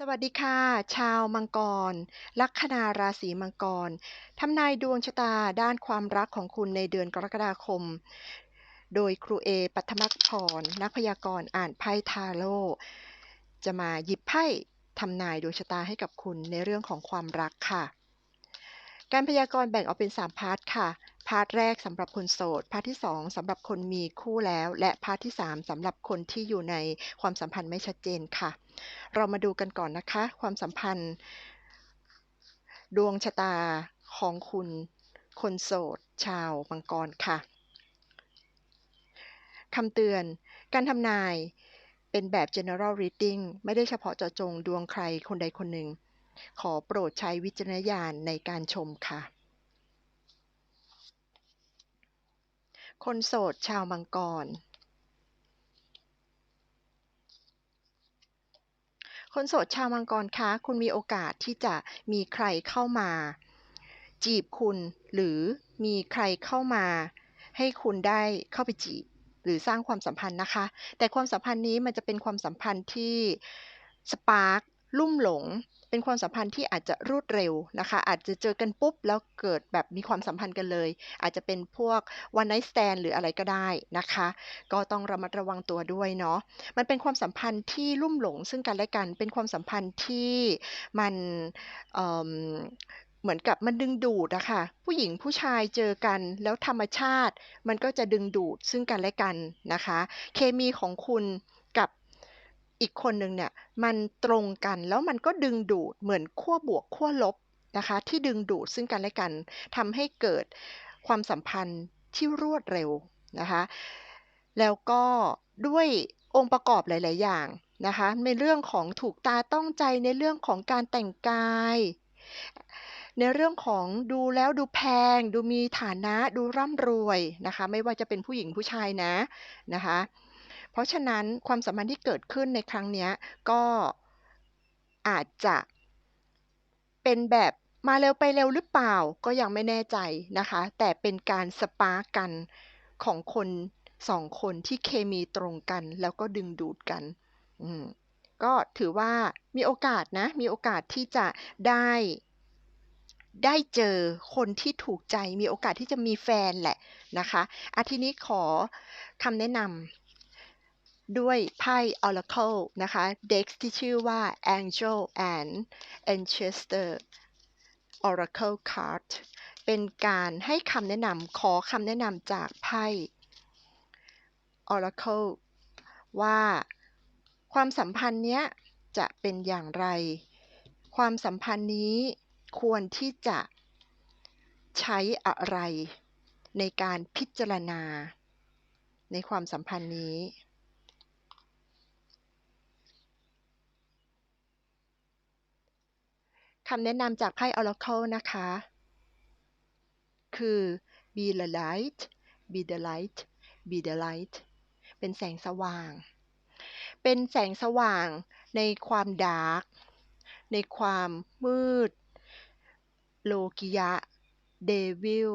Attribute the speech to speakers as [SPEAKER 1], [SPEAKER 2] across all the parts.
[SPEAKER 1] สวัสดีค่ะ ชาวมังกร ลัคนาราศีมังกรทำนายดวงชะตาด้านความรักของคุณในเดือนกรกฎาคม โดยครูเอ ปัทมพรนักพยากรณ์อ่านไพ่ทาโร่จะมาหยิบไพ่ทำนายดวงชะตาให้กับคุณในเรื่องของความรักค่ะ การพยากรณ์แบ่งออกเป็น 3 พาร์ทค่ะ พาร์ทแรกสำหรับคนโสด พาร์ทที่ 2สำหรับคนมีคู่แล้ว และพาร์ทที่ 3สำหรับคนที่อยู่ในความสัมพันธ์ไม่ชัดเจนค่ะ เรามาดูกันก่อนนะคะ ความสัมพันธ์ ดวงชะตาของคุณคนโสด ชาวมังกรค่ะคำเตือน การทำนายเป็นแบบ general reading ไม่ได้เฉพาะเจาะจงดวงใครคนใดคนหนึ่ง ขอโปรดใช้วิจารณญาณในการชมค่ะ คนโสดชาวมังกร คนโสดชาวมังกรคะคุณมีโอกาสที่จะมีใครเข้ามา จีบคุณหรือมีใครเข้ามา ให้คุณได้เข้าไปจีบหรือสร้างความสัมพันธ์นะคะ แต่ความสัมพันธ์นี้มันจะเป็นความสัมพันธ์ที่สปาร์คลุ่มหลง เป็นความสัมพันธ์ที่อาจจะรวดเร็วนะคะ อาจจะเจอกันปุ๊บ แล้วเกิดแบบมีความสัมพันธ์กันเลย อาจจะเป็นพวก one night stand หรืออะไรก็ได้นะคะ ก็ต้องระมัดระวังตัวด้วยเนาะมันเป็นความสัมพันธ์ที่ลุ่มหลงซึ่งกันและกัน เป็นความสัมพันธ์ที่มันเอ่อเหมือนกับมันดึงดูดอะค่ะผู้หญิงผู้ชายเจอกันแล้วธรรมชาติ มันก็จะดึงดูดซึ่งกันและกันนะคะ เคมีของคุณ อีกคนหนึ่งเนี่ยมันตรงกันแล้วมันก็ดึงดูดเหมือนขั้วบวกขั้วลบนะคะที่ดึงดูดซึ่งกันและกันทำให้เกิดความสัมพันธ์ที่รวดเร็วนะคะแล้วก็ด้วยองค์ประกอบหลาย ๆ อย่างนะคะในเรื่องของถูกตาต้องใจในเรื่องของการแต่งกาย ในเรื่องของดูแล้วดูแพง ดูมีฐานะดูร่ำรวยนะคะไม่ว่าจะเป็นผู้หญิงผู้ชายนะนะคะ เพราะฉะนั้นความสัมพันธ์ที่เกิดขึ้นในครั้งนี้ก็อาจจะเป็นแบบมาเร็วไปเร็วหรือเปล่าก็ยังไม่แน่ใจนะคะ แต่เป็นการสปาร์กกันของคนสองคนที่เคมีตรงกัน แล้วก็ดึงดูดกัน ก็ถือว่ามีโอกาสนะ มีโอกาสที่จะได้ได้เจอคนที่ถูกใจมีโอกาสที่จะมีแฟนแหละนะคะอาทีนี้ขอคำแนะนำ ด้วยไพ่ Oracle นะคะ Dex ที่ชื่อว่า Angel and Ancestor Oracle Card เป็นการให้คำแนะนำขอคำแนะนำจากไพ่ Oracle ว่าความสัมพันธ์เนี้ยจะเป็นอย่างไร ความสัมพันธ์นี้ควรที่จะใช้อะไรในการพิจารณาในความสัมพันธ์นี้ คำแนะนำจากไพ่ Oracle นะคะ คือ be the light be the light be the light เป็นแสงสว่าง เป็นแสงสว่างในความดาร์ก ในความมืด โลกิยะ เดวิล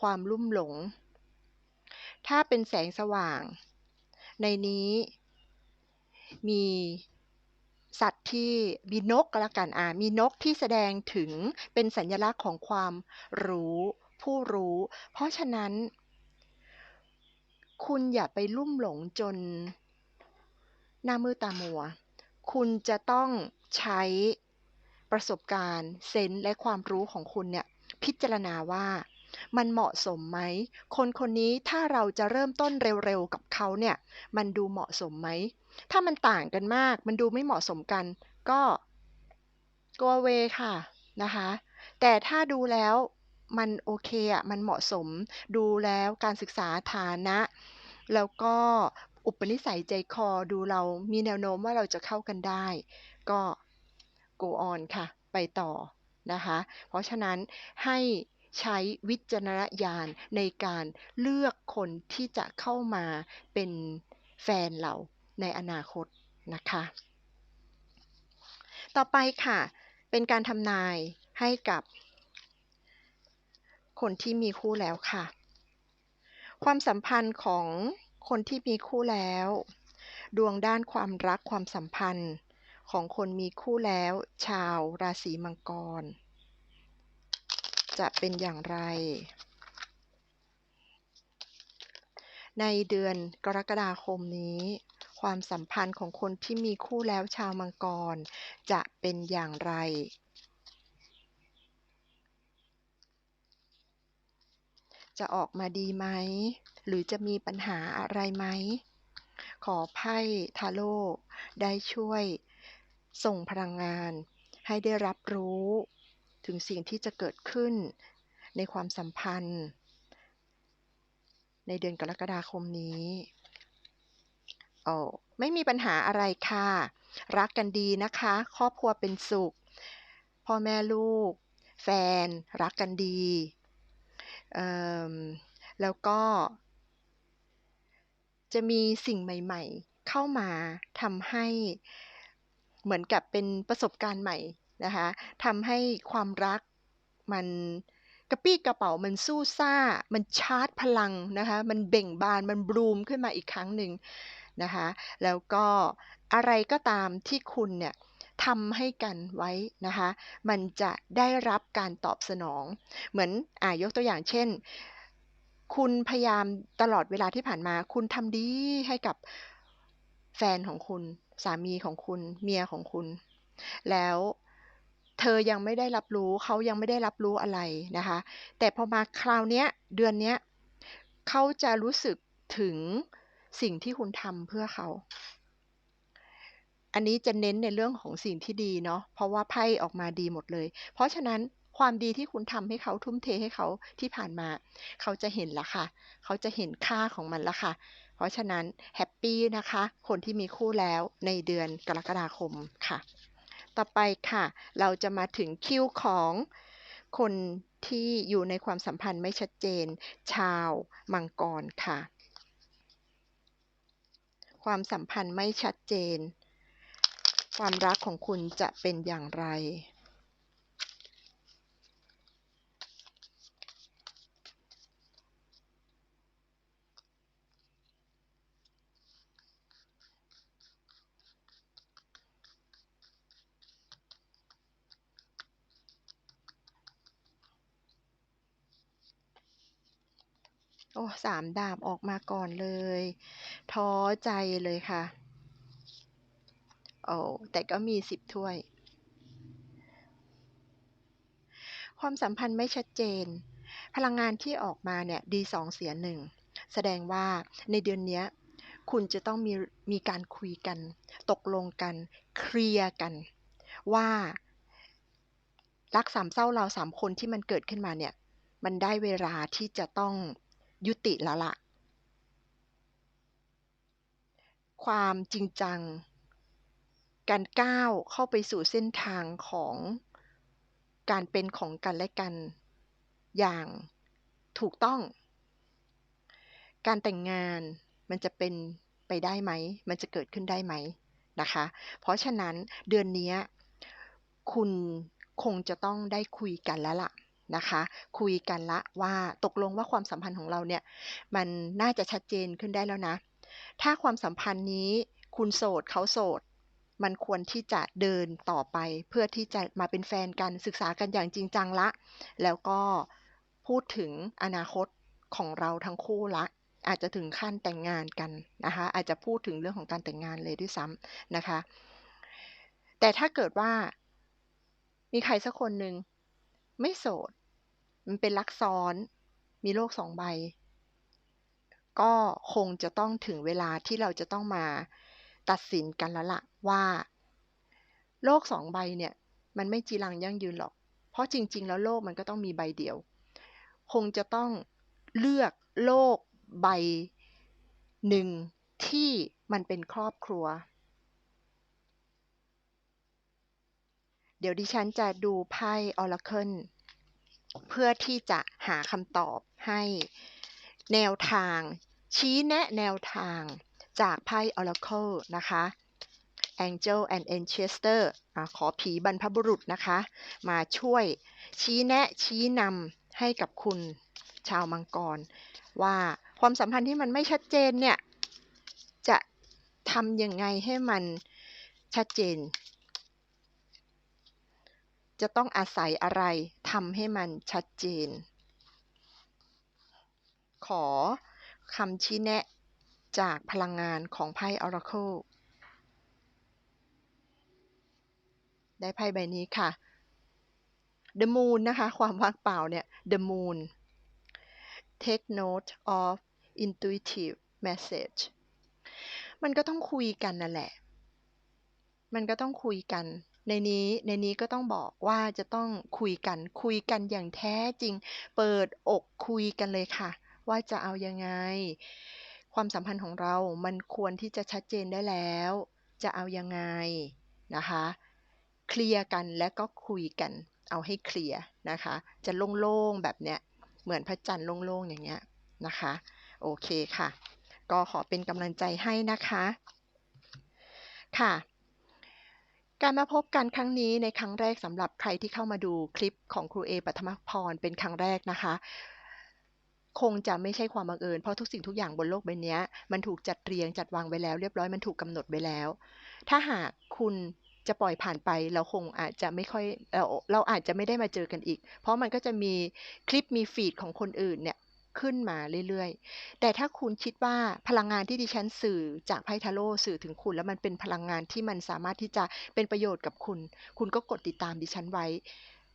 [SPEAKER 1] ความลุ่มหลง ถ้าเป็นแสงสว่าง ในนี้มี สัตว์ที่มีนกก็แล้วกันอ่ามีนกที่แสดงถึงเป็นสัญลักษณ์ของความรู้ผู้รู้ เพราะฉะนั้น คุณอย่าไปลุ่มหลงจน หน้ามืดตามัว คุณจะต้องใช้ประสบการณ์เซนส์และความรู้ของคุณเนี่ยพิจารณาว่า มันเหมาะสมไหม คนคนนี้ถ้าเราจะเริ่มต้นเร็วๆกับเขาเนี่ย มันดูเหมาะสมไหม ถ้ามันต่างกันมาก มันดูไม่เหมาะสมกัน ก็ go away ค่ะนะคะ แต่ถ้าดูแล้วมันโอเคอะ มันเหมาะสม ดูแล้วการศึกษาฐานะ แล้วก็อุปนิสัยใจคอดูเรามีแนวโน้มว่าเราจะเข้ากันได้ ก็ go on ค่ะ ไปต่อนะคะ เพราะฉะนั้นให้ ใช้วิจารณญาณในการเลือกคนที่จะเข้ามาเป็นแฟนเราในอนาคตนะคะ ต่อไปค่ะ เป็นการทำนายให้กับคนที่มีคู่แล้วค่ะ ความสัมพันธ์ของคนที่มีคู่แล้ว ดวงด้านความรักความสัมพันธ์ของคนมีคู่แล้ว ชาวราศีมังกร จะเป็นอย่างไร ในเดือนกรกฎาคมนี้ ความสัมพันธ์ของคนที่มีคู่แล้วชาวมังกร จะเป็นอย่างไรจะออกมาดีไหม หรือจะมีปัญหาอะไรไหม ขอไพ่ทาโร่ได้ช่วยส่งพลังงาน ให้ได้รับรู้ ถึงสิ่งที่จะเกิดขึ้นในความสัมพันธ์ ในเดือนกรกฎาคมนี้โอ้ไม่มีปัญหาอะไรค่ะ รักกันดีนะคะ ครอบครัวเป็นสุข พ่อแม่ลูก แฟน รักกันดีแล้วก็ จะมีสิ่งใหม่ ๆ เข้ามาทำให้เหมือนกับเป็นประสบการณ์ใหม่ นะคะทำให้ความรักมันกระปี้กระเป๋ามันสู้ซ่า มันชาร์จพลังนะคะ มันเบ่งบาน มันบลูมขึ้นมาอีกครั้งหนึ่งนะคะ แล้วก็อะไรก็ตามที่คุณเนี่ยทำให้กันไว้นะคะ มันจะได้รับการตอบสนอง เหมือนอ่ายกตัวอย่างเช่น คุณพยายามตลอดเวลาที่ผ่านมา คุณทำดีให้กับแฟนของคุณ สามีของคุณ เมียของคุณ แล้ว เธอยังไม่ได้รับรู้เขายังไม่ได้รับรู้อะไรนะคะ แต่พอมาคราวเนี้ยเดือนเนี้ยเขาจะรู้สึกถึงสิ่งที่คุณทำเพื่อเขา อันนี้จะเน้นในเรื่องของสิ่งที่ดีเนาะเพราะว่าไพ่ออกมาดีหมดเลย เพราะฉะนั้นความดีที่คุณทำให้เขาทุ่มเทให้เขาที่ผ่านมา เขาจะเห็นละค่ะ เขาจะเห็นค่าของมันละค่ะ เพราะฉะนั้นแฮปปี้นะคะ คนที่มีคู่แล้วในเดือนกรกฎาคมค่ะ ต่อไปค่ะ เราจะมาถึงคิวของคนที่อยู่ในความสัมพันธ์ไม่ชัดเจน ชาวมังกรค่ะ ความสัมพันธ์ไม่ชัดเจน ความรักของคุณจะเป็นอย่างไร โอ้สามดาบออกมาก่อนเลย ท้อใจเลยค่ะ โอ้แต่ก็มีสิบถ้วย ความสัมพันธ์ไม่ชัดเจน พลังงานที่ออกมาเนี่ยดีสองเสียหนึ่ง แสดงว่าในเดือนนี้คุณจะต้องมีมีการคุยกัน ตกลงกัน เคลียร์กัน ว่ารักสามเศร้าเราสามคนที่มันเกิดขึ้นมาเนี่ย มันได้เวลาที่จะต้อง ยุติแล้วละความจริงจัง การก้าวเข้าไปสู่เส้นทางของการเป็นของกันและกัน อย่างถูกต้อง การแต่งงานมันจะเป็นไปได้ไหม มันจะเกิดขึ้นได้ไหมนะคะ เพราะฉะนั้นเดือนนี้คุณคงจะต้องได้คุยกันแล้วล่ะ นะคะ คุยกันละว่าตกลงว่าความสัมพันธ์ของเราเนี่ยมันน่าจะชัดเจนขึ้นได้แล้วนะ ถ้าความสัมพันธ์นี้คุณโสดเขาโสด มันควรที่จะเดินต่อไป เพื่อที่จะมาเป็นแฟนกันศึกษากันอย่างจริงจังละ แล้วก็พูดถึงอนาคตของเราทั้งคู่ละอาจจะถึงขั้นแต่งงานกันนะคะอาจจะพูดถึงเรื่องของการแต่งงานเลยด้วยซ้ำนะคะ แต่ถ้าเกิดว่า มีใครสักคนหนึ่งไม่โสด มันเป็นลักซ้อน มีโลกสองใบ ก็คงจะต้องถึงเวลาที่เราจะต้องมาตัดสินกันแล้วละ่ะว่าโลกสองใบเนี่ยมันไม่จีรังยั่งยืนหรอก เพราะจริง ๆ แล้วโลกมันก็ต้องมีใบเดียว คงจะต้องเลือกโลกใบหนึ่งที่มันเป็นครอบครัว เดี๋ยวดิฉันจะดูไพ่ออร์เคิล เพื่อที่จะหาคำตอบให้แนวทาง ชี้แนะแนวทางจากไพ่ Oracle นะคะ Angel and Ancestor อขอผีบรรพบุรุษนะคะ มาช่วยชี้แนะชี้นำให้กับคุณชาวมังกร ว่าความสัมพันธ์ที่มันไม่ชัดเจนเนี่ย จะทำยังไงให้มันชัดเจน จะต้องอาศัยอะไรทำให้มันชัดเจน ขอคำชี้แนะจากพลังงานของไพ่ Oracle ได้ไพ่ใบนี้ค่ะ The Moon นะคะ ความว่างเปล่าเนี่ย The Moon take note of intuitive message มันก็ต้องคุยกันนั่นแหละ มันก็ต้องคุยกัน ในนี้ในนี้ก็ต้องบอกว่าจะต้องคุยกันคุยกันอย่างแท้จริง เปิดอกคุยกันเลยค่ะ ว่าจะเอายังไง ความสัมพันธ์ของเรามันควรที่จะชัดเจนได้แล้ว จะเอายังไงนะคะเคลียร์กันและก็คุยกันเอาให้เคลียร์นะคะ จะโล่งๆแบบเนี้ยเหมือนพระจันทร์โล่งๆอย่างเงี้ยนะคะ โอเคค่ะ ก็ขอเป็นกำลังใจให้นะคะ ค่ะ การมาพบกันครั้งนี้ในครั้งแรกสำหรับใครที่เข้ามาดูคลิปของครูเอปัทมพรเป็นครั้งแรกนะคะ คงจะไม่ใช่ความบังเอิญเพราะทุกสิ่งทุกอย่างบนโลกใบนี้มันถูกจัดเรียงจัดวางไว้แล้ว เรียบร้อยมันถูกกำหนดไว้แล้ว ถ้าหากคุณจะปล่อยผ่านไปเราคงอาจจะไม่ค่อยเราเราอาจจะไม่ได้มาเจอกันอีก เพราะมันก็จะมีคลิปมีฟีดของคนอื่นเนี่ย ขึ้นมาเรื่อยๆ แต่ถ้าคุณคิดว่าพลังงานที่ดิฉันสื่อจากไพ่ทาโร่สื่อถึงคุณ แล้วมันเป็นพลังงานที่มันสามารถที่จะเป็นประโยชน์กับคุณ คุณก็กดติดตามดิฉันไว้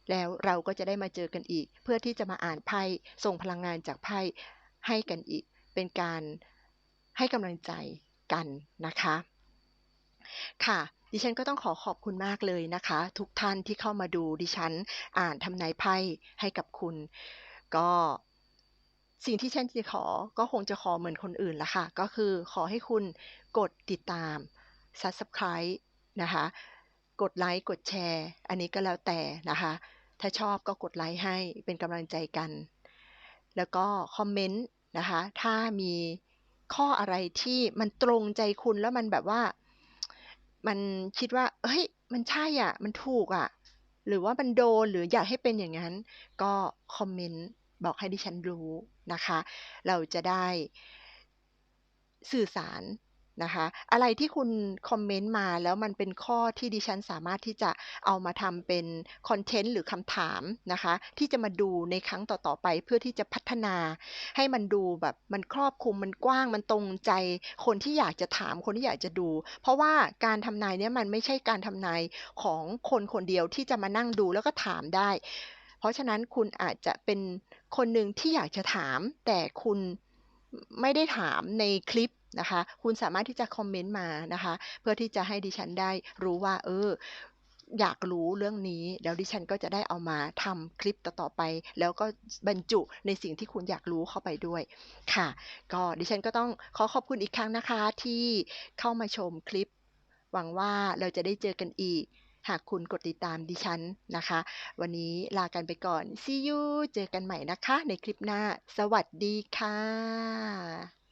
[SPEAKER 1] แล้วเราก็จะได้มาเจอกันอีก เพื่อที่จะมาอ่านไพ่ส่งพลังงานจากไพ่ให้กันอีก เป็นการให้กำลังใจกันนะคะ ค่ะดิฉันก็ต้องขอขอบคุณมากเลยนะคะ ทุกท่านที่เข้ามาดูดิฉันอ่านทำนายไพ่ให้กับคุณ ก็ สิ่งที่ฉันจะขอก็คงจะขอเหมือนคนอื่นละค่ะ ก็คือขอให้คุณกดติดตาม Subscribe นะคะ กดไลค์ กดแชร์ อันนี้ก็แล้วแต่นะคะ ถ้าชอบก็กดไลค์ให้เป็นกำลังใจกัน แล้วก็คอมเมนต์นะคะ ถ้ามีข้ออะไรที่มันตรงใจคุณแล้วมันแบบว่า มันคิดว่า เฮ้ย มันใช่อะ มันถูกอะ หรือว่ามันโดนหรืออยากให้เป็นอย่างนั้น ก็คอมเมนต์บอกให้ดิฉันรู้ นะคะ เราจะได้สื่อสารนะคะ อะไรที่คุณคอมเมนต์มาแล้วมันเป็นข้อที่ดิฉันสามารถที่จะเอามาทำเป็นคอนเทนต์หรือคำถามนะคะ ที่จะมาดูในครั้งต่อๆไปเพื่อที่จะพัฒนา ให้มันดูแบบมันครอบคลุมมันกว้างมันตรงใจ คนที่อยากจะถามคนที่อยากจะดู เพราะว่าการทำนายเนี้ยมันไม่ใช่การทำนายของคนคนเดียวที่จะมานั่งดูแล้วก็ถามได้ ราะฉะนั้นคุณอาจจะเป็นคนหนึ่งที่อยากจะถาม แต่คุณไม่ได้ถามในคลิปนะคะ คุณสามารถที่จะคอมเมนต์มานะคะ เพื่อที่จะให้ดิฉันได้รู้ว่า เออ อยากรู้เรื่องนี้ แล้วดิฉันก็จะได้เอามาทำคลิปต่อๆไป แล้วก็บรรจุในสิ่งที่คุณอยากรู้เข้าไปด้วย ค่ะ ก็ดิฉันก็ต้องขอขอบคุณอีกครั้งนะคะที่เข้ามาชมคลิป หวังว่าเราจะได้เจอกันอีก หากคุณกดติดตามดิฉันนะคะ วันนี้ลากันไปก่อน See you เจอกันใหม่นะคะในคลิปหน้า สวัสดีค่ะ